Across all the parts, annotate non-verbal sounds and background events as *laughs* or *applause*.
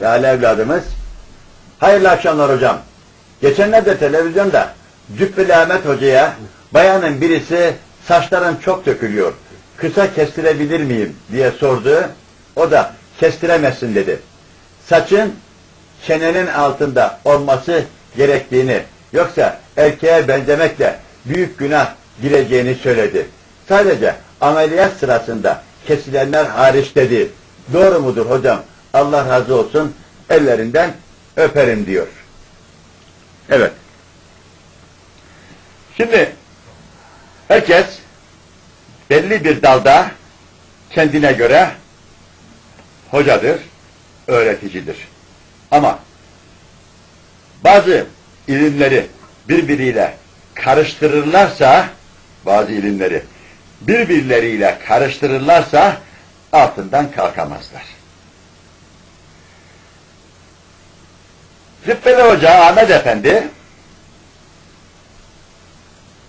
Değerli evladımız. Hayırlı akşamlar hocam. Geçenlerde televizyonda Cübbeli Ahmet Hoca'ya bayanın birisi saçların çok dökülüyor. Kısa kestirebilir miyim diye sordu. O da kestiremezsin dedi. Saçın çenenin altında olması gerektiğini yoksa erkeğe benzemekle büyük günah gireceğini söyledi. Sadece ameliyat sırasında kesilenler hariç dedi. Doğru mudur hocam? Allah razı olsun. Ellerinden öperim diyor. Evet. Şimdi herkes belli bir dalda kendine göre hocadır, öğreticidir. Ama bazı ilimleri birbiriyle karıştırırlarsa, bazı ilimleri birbirleriyle karıştırırlarsa altından kalkamazlar. Zübbeli Hoca Ahmet Efendi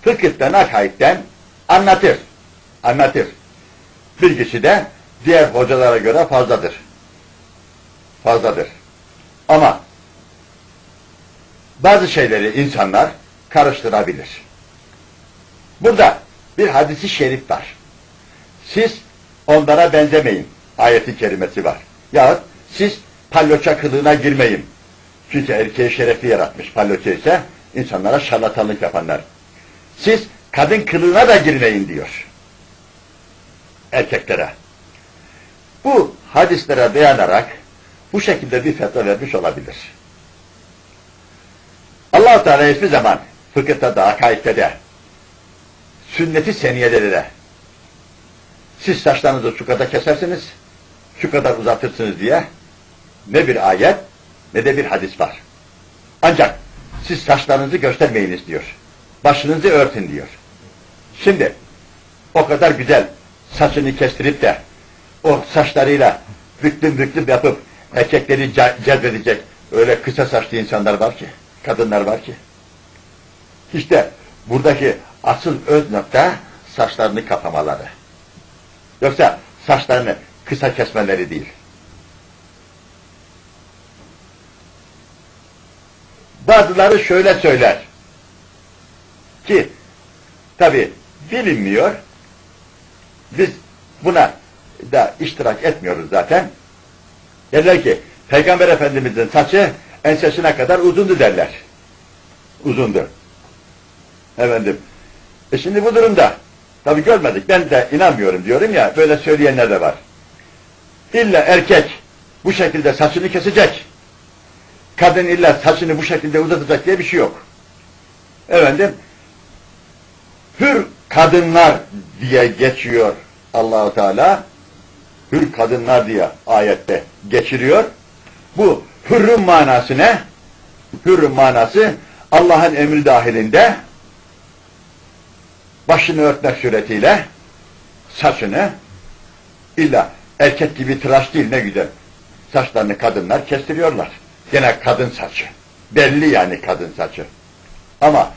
fıkıhtan, akaidden anlatır. Anlatır. Bilgisi de diğer hocalara göre fazladır. Fazladır. Ama bazı şeyleri insanlar karıştırabilir. Burada bir hadisi şerif var. Siz onlara benzemeyin. Ayeti kerimesi var. Yahut siz palloça kılığına girmeyin. Çünkü erkeği şerefli yaratmış palloça ise insanlara şarlatanlık yapanlar. Siz kadın kılığına da girmeyin diyor. Erkeklere. Bu hadislere dayanarak bu şekilde bir fetva vermiş olabilir. allah Teala hiçbir zaman fıkıhta da, akaidde de, sünneti seniyede de siz saçlarınızı şu kadar kesersiniz, şu kadar uzatırsınız diye ne bir ayet ne de bir hadis var. Ancak siz saçlarınızı göstermeyiniz diyor. Başınızı örtün diyor. Şimdi o kadar güzel saçını kestirip de o saçlarıyla büklüm büklüm yapıp erkekleri ce- cezbedecek öyle kısa saçlı insanlar var ki, kadınlar var ki. İşte buradaki asıl öz nokta saçlarını kapamaları. Yoksa saçlarını kısa kesmeleri değil. Bazıları şöyle söyler ki tabi bilinmiyor. Biz buna da iştirak etmiyoruz zaten. Derler ki Peygamber Efendimizin saçı ensesine kadar uzundu derler. Uzundu. Efendim. E şimdi bu durumda tabi görmedik. Ben de inanmıyorum diyorum ya. Böyle söyleyenler de var. İlla erkek bu şekilde saçını kesecek. Kadın illa saçını bu şekilde uzatacak diye bir şey yok. Efendim hür kadınlar diye geçiyor Allahu Teala. Hür kadınlar diye ayette geçiriyor. Bu hürrün manası ne? Hürrün manası Allah'ın emri dahilinde başını örtmek suretiyle saçını illa erkek gibi tıraş değil ne güzel. Saçlarını kadınlar kestiriyorlar. Gene kadın saçı. Belli yani kadın saçı. Ama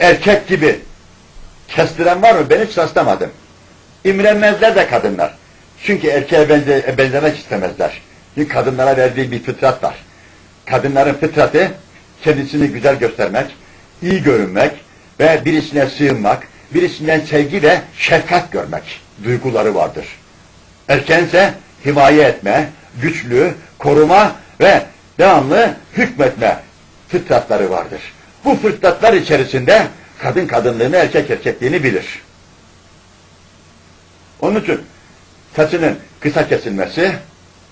erkek gibi kestiren var mı? Ben hiç rastlamadım. İmrenmezler de kadınlar. Çünkü erkeğe benze, benzemek istemezler. Çünkü kadınlara verdiği bir fıtrat var. Kadınların fıtratı kendisini güzel göstermek, iyi görünmek ve birisine sığınmak, birisinden sevgi ve şefkat görmek duyguları vardır. Erkense himaye etme, güçlü, koruma ve devamlı hükmetme fıtratları vardır. Bu fıtratlar içerisinde kadın kadınlığını, erkek erkekliğini bilir. Onun için saçının kısa kesilmesi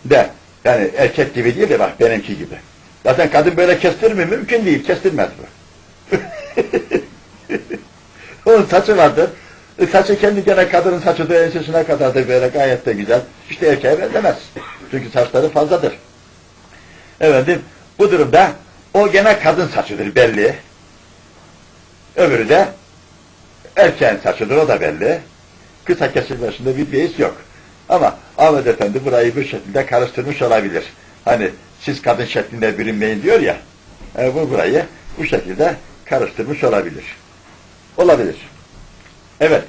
de yani erkek gibi değil de bak benimki gibi. Zaten kadın böyle kestirir mi? Mümkün değil. Kestirmez bu. *laughs* Onun saçı vardır. E, saçı kendi gene kadının saçı da ensesine kadardır böyle gayet de güzel. İşte erkeğe benzemez. Çünkü saçları fazladır. Efendim bu durumda o gene kadın saçıdır belli. Öbürü de erkeğin saçıdır o da belli. Kısa kesilmesinde bir beis yok. Ama Ahmet Efendi burayı bu şekilde karıştırmış olabilir. Hani siz kadın şeklinde bürünmeyin diyor ya. E, bu burayı bu şekilde karıştırmış olabilir. Olabilir. Evet.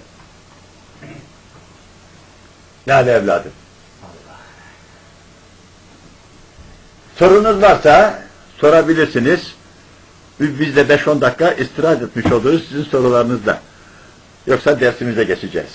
Yani evladım. Sorunuz varsa sorabilirsiniz. Biz de 5-10 dakika istirahat etmiş oluruz sizin sorularınızla. Yoksa dersimize geçeceğiz.